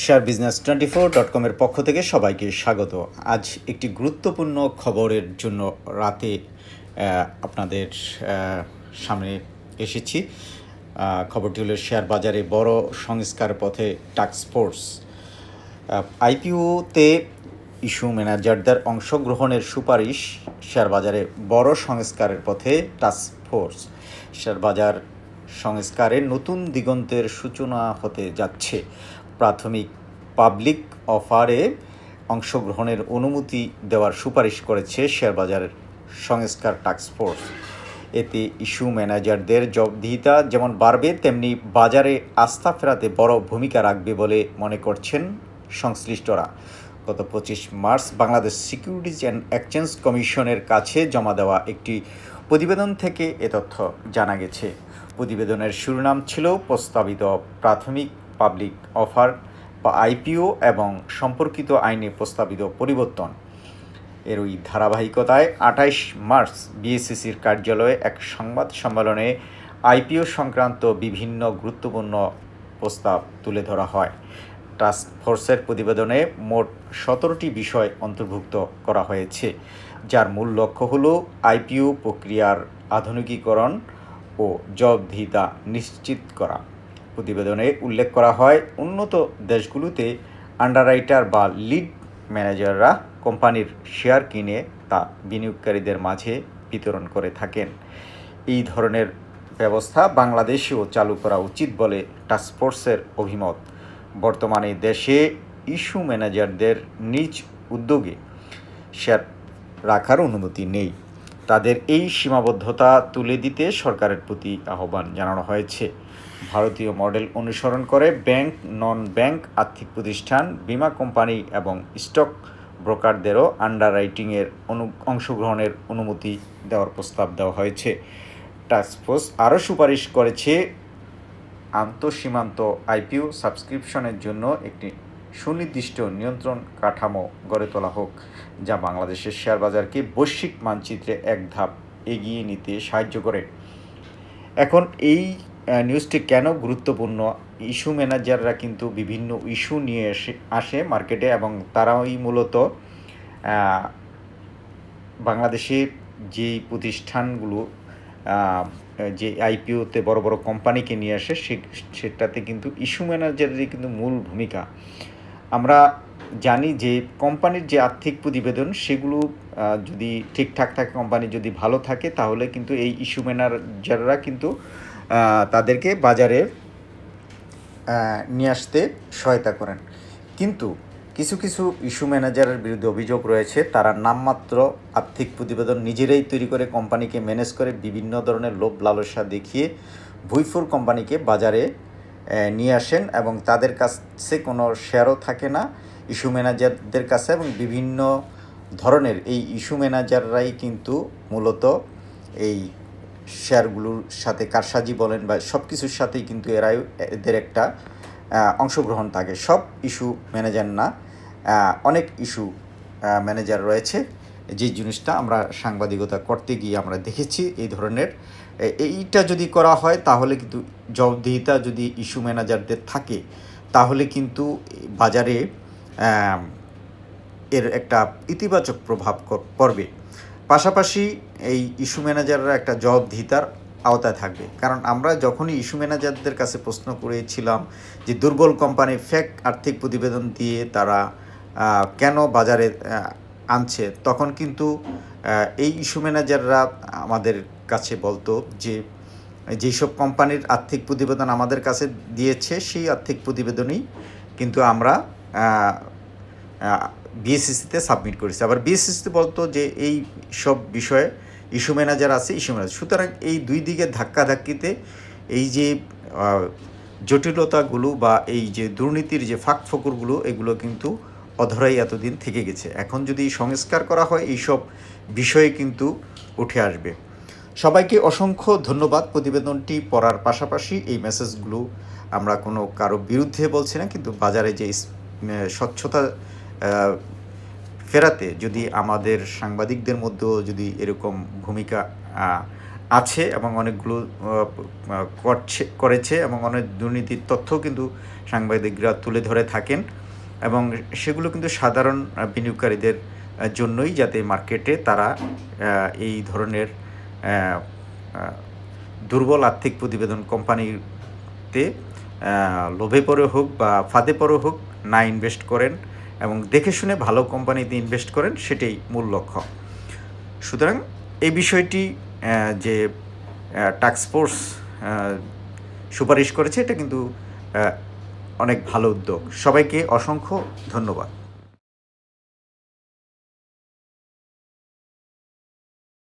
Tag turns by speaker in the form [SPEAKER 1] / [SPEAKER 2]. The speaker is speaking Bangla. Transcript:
[SPEAKER 1] Share business twenty four dot কমের পক্ষ থেকে সবাইকে স্বাগত। আজ একটি গুরুত্বপূর্ণ খবরের জন্য রাতে আপনাদের সামনে এসেছি। খবরটি হলো শেয়ার বাজারে বড় সংস্কার পথে ফোর্স। আইপিওতে ইস্যু ম্যানেজারদের অংশগ্রহণের সুপারিশ। শেয়ার বাজারে বড় সংস্কারের পথে টাস্ক ফোর্স। শেয়ার বাজার সংস্কারের নতুন দিগন্তের সূচনা হতে যাচ্ছে। প্রাথমিক পাবলিক অফারে অংশগ্রহণের অনুমতি দেওয়ার সুপারিশ করেছে শেয়ার বাজারের সংস্কার টাস্ক ফোর্স। এতে ইস্যু ম্যানেজারদের জবাবদিহিতা যেমন বাড়বে, তেমনি বাজারে আস্থা ফেরাতে বড় ভূমিকা রাখবে বলে মনে করছেন সংশ্লিষ্টরা। গত পঁচিশ March Bangladesh securities and exchange কমিশনের কাছে জমা দেওয়া একটি প্রতিবেদন থেকে এ তথ্য জানা গেছে। প্রতিবেদনের শিরোনাম ছিল প্রস্তাবিত প্রাথমিক পাবলিক অফার বা আইপিও এবং সম্পর্কিত আইনে প্রস্তাবিত পরিবর্তন। এর ওই ধারাবাহিকতায় আঠাইশ মার্চ বিএসসিসির কার্যালয়ে এক সংবাদ সম্মেলনে আইপিও সংক্রান্ত বিভিন্ন গুরুত্বপূর্ণ প্রস্তাব তুলে ধরা হয়। টাস্ক ফোর্সের প্রতিবেদনে মোট সতেরোটি বিষয় অন্তর্ভুক্ত করা হয়েছে, যার মূল লক্ষ্য হল আইপিও প্রক্রিয়ার আধুনিকীকরণ ও জবাবদিহিতা নিশ্চিত করা। প্রতিবেদনে উল্লেখ করা হয়, উন্নত দেশগুলোতে আন্ডাররাইটার বা লিড ম্যানেজাররা কোম্পানির শেয়ার কিনে তা বিনিয়োগকারীদের মাঝে বিতরণ করে থাকেন। এই ধরনের ব্যবস্থা বাংলাদেশেও চালু করা উচিত বলে টাস্কফোর্সের অভিমত। বর্তমানে দেশে ইস্যু ম্যানেজারদের নিজ উদ্যোগে শেয়ার রাখার অনুমতি নেই। তাদের এই সীমাবদ্ধতা তুলে দিতে সরকারের প্রতি আহ্বান জানানো হয়েছে। ভারতীয় মডেল অনুসরণ করে ব্যাংক নন ব্যাংক আর্থিক প্রতিষ্ঠান, বীমা কোম্পানি এবং স্টক ব্রোকারদেরও আন্ডার রাইটিংয়ের অনু, অংশগ্রহণের অনুমতি দেওয়ার প্রস্তাব দেওয়া হয়েছে। টাস্কফোর্স আরও সুপারিশ করেছে আন্তঃসীমান্ত আইপিও সাবস্ক্রিপশনের জন্য একটি সুনির্দিষ্ট নিয়ন্ত্রণ কাঠামো গড়ে তোলা হোক, যা বাংলাদেশের শেয়ার বাজারকে বৈশ্বিক মানচিত্রে এক ধাপ এগিয়ে নিতে সাহায্য করে। এখন এই নিউজটি কেন গুরুত্বপূর্ণ? ইস্যু ম্যানেজাররা কিন্তু বিভিন্ন ইস্যু নিয়ে এসে, আসে মার্কেটে এবং তারাই মূলত বাংলাদেশের যেই প্রতিষ্ঠানগুলো যে আইপিওতে বড় বড় কোম্পানিকে নিয়ে আসে সেটাতে কিন্তু ইস্যু ম্যানেজারেরই কিন্তু মূল ভূমিকা। আমরা জানি যে কোম্পানির যে আর্থিক প্রতিবেদন, সেগুলো যদি ঠিকঠাক থাকে, কোম্পানি যদি ভালো থাকে, তাহলে কিন্তু এই ইস্যু ম্যানেজাররা কিন্তু তাদেরকে বাজারে নিয়ে আসতে সহায়তা করেন। কিন্তু কিছু কিছু ইস্যু ম্যানেজারের বিরুদ্ধে অভিযোগ রয়েছে, তারা নামমাত্র আর্থিক প্রতিবেদন নিজেরাই তৈরি করে কোম্পানিকে ম্যানেজ করে বিভিন্ন ধরনের লোভ লালসা দেখিয়ে ভুইফুর কোম্পানিকে বাজারে নিয়ে আসেন এবং তাদের কাছে কোনো শেয়ারও থাকে না। ইস্যু ম্যানেজারদের কাছে এবং বিভিন্ন ধরনের এই ইস্যু ম্যানেজাররাই কিন্তু মূলত এই শেয়ারগুলোর সাথে কারসাজি বলেন বা সব কিছুর সাথেই কিন্তু এরাই এদের একটা অংশগ্রহণ থাকে। সব ইস্যু ম্যানেজার না। অনেক ইস্যু ম্যানেজার রয়েছে। যে জিনিসটা আমরা সাংবাদিকতা করতে গিয়ে আমরা দেখেছি, এই ধরনের এইটা যদি করা হয়, তাহলে কিন্তু জবাবদিহিতা যদি ইস্যু ম্যানেজারদের থাকে, তাহলে কিন্তু বাজারে এর একটা ইতিবাচক প্রভাব পড়বে। পাশাপাশি এই ইস্যু ম্যানেজাররা একটা জবাবদিহিতার আওতায় থাকবে। কারণ আমরা যখনই ইস্যু ম্যানেজারদের কাছে প্রশ্ন করেছিলাম যে, দুর্বল কোম্পানি ফেক আর্থিক প্রতিবেদন দিয়ে তারা কেন বাজারে আনছে? তখন কিন্তু এই ইস্যু ম্যানেজাররা আমাদের কাছে বলতো যে, যেসব কোম্পানির আর্থিক প্রতিবেদন আমাদের কাছে দিয়েছে, সেই আর্থিক প্রতিবেদনই কিন্তু আমরা বিএসসিসিতে সাবমিট করেছি। আবার বিএসসিসিতে বলতো যে, এই সব বিষয়ে ইস্যু ম্যানেজার আছে, ইস্যু ম্যানেজার। সুতরাং এই দুই দিকে ধাক্কাধাক্কিতে এই যে জটিলতাগুলো বা এই যে দুর্নীতির যে ফাঁক ফকরগুলো এগুলো কিন্তু অধরাই এতদিন থেকে গেছে। এখন যদি সংস্কার করা হয়, এইসব বিষয়ে কিন্তু উঠে আসবে। সবাইকে অসংখ্য ধন্যবাদ। প্রতিবেদনটি পড়ার পাশাপাশি এই মেসেজগুলো আমরা কোনো কারও বিরুদ্ধে বলছি না, কিন্তু বাজারে যে স্বচ্ছতা ফেরাতে যদি আমাদের সাংবাদিকদের মধ্যেও যদি এরকম ভূমিকা আছে এবং অনেকগুলো করছে, করেছে এবং অনেক দুর্নীতির তথ্যও কিন্তু সাংবাদিকরা তুলে ধরে থাকেন। এবং সেগুলো কিন্তু সাধারণ বিনিয়োগকারীদের জন্যই যাতে মার্কেটে তারা এই ধরনের দুর্বল আর্থিক প্রতিবেদন কোম্পানিতে লোভে পড়ে হোক বা ফাঁদে পড়ে হোক না ইনভেস্ট করেন এবং দেখে শুনে ভালো কোম্পানিতে ইনভেস্ট করেন সেটাই মূল লক্ষ্য। সুতরাং এই বিষয়টি যে টাস্কফোর্স সুপারিশ করেছে এটা কিন্তু অনেক ভালো উদ্যোগ। সবাইকে অসংখ্য ধন্যবাদ।